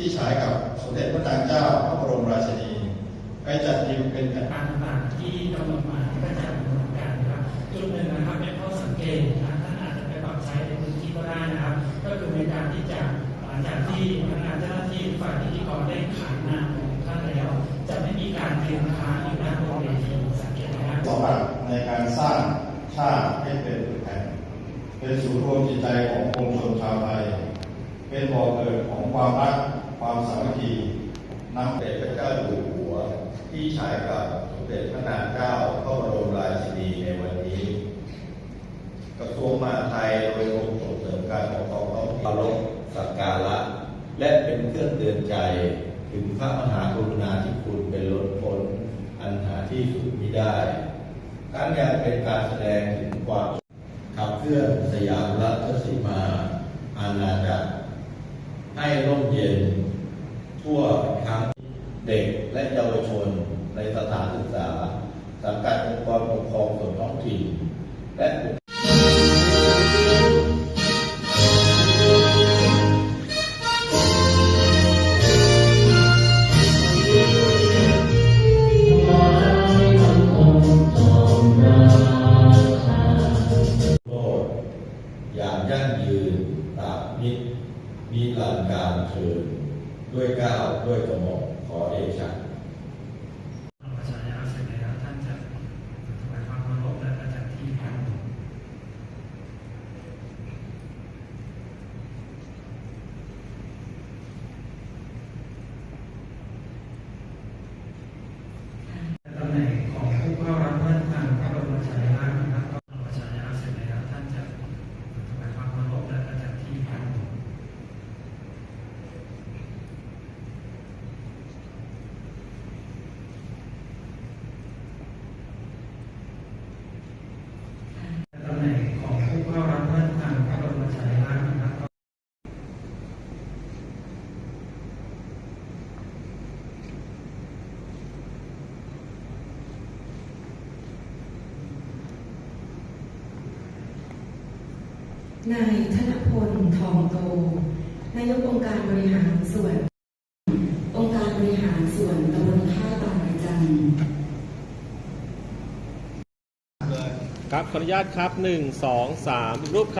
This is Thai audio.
ที่ฉายกับสมเด็จพระนางเจ้าพระบรมราชินี ไปจัดพิมพ์เป็นแผ่นการต่างๆที่กำหนดมาก็จะดำเนินการนะครับจุดหนึ่งนะครับเป็นข้อสังเกตนะท่านอาจจะไปปรับใช้ในพื้นที่ก็ได้นะครับ ก็คือในการที่จะหลังจากที่พนักงานเจ้าหน้าที่ฝ่ายพิธีกรได้ขานนามของท่านแล้ว จะไม่มีการเตรียมค้างอยู่ด้านบนเวทีสังเกตนะครับสำคัญในการสร้างชาติให้เป็นแผ่นเป็นศูนย์รวมจิตใจของปวงชนชาวไทยเป็นบ่อเกิดของความรัก ความสามัคคีนำสมเด็จพระเจ้าอยู่หัว ที่ฉายกับสมเด็จพระนางเจ้าพระบรมราชินีในวันนี้ กระทรวงมหาดไทยโดยกรมส่งเสริมการปกครองท้องถิ่นเคารพสักการะ และเป็นเครื่องเตือนใจถึงพระมหากรุณาธิคุณเป็นล้นพ้นอันหาที่สุดมิได้ทั้งยังเป็นการแสดงถึงความขับเคลื่อนสยามรัฐสีมาอาณาจักรให้ร่มเย็น ทั่วทั้งเด็กและเยาวชนในสถาน ศึกษา สังกัดองค์กรปกครองส่วนท้องถิ่นและโลดอย่างยั่งยืนตาบนิดมีลานการเชิญด้วยก้าวด้วยกระหม่อมขอเดชะชาชนเสร็จแล้วท่านจะถวายความเคารพและประจักษ์ที่ครับ ตำแหน่งของผู้เข้ารับพระราชทานพระบรมฉายาลักษณ์นะครับก็ประชาชนเสร็จแล้วท่านจะถวายความเคารพและประจักษ์ที่ครับ ตำแหน่งของผู้เข้ารับพระราชทานพระบรมฉายาลักษณ์นะครับ นายธนพลทองโต นายกองค์การบริหารส่วน องค์การบริหารส่วนตำบลท่าตางระจันครับขออนุญาตครับหนึ่งสองสามรูปครับ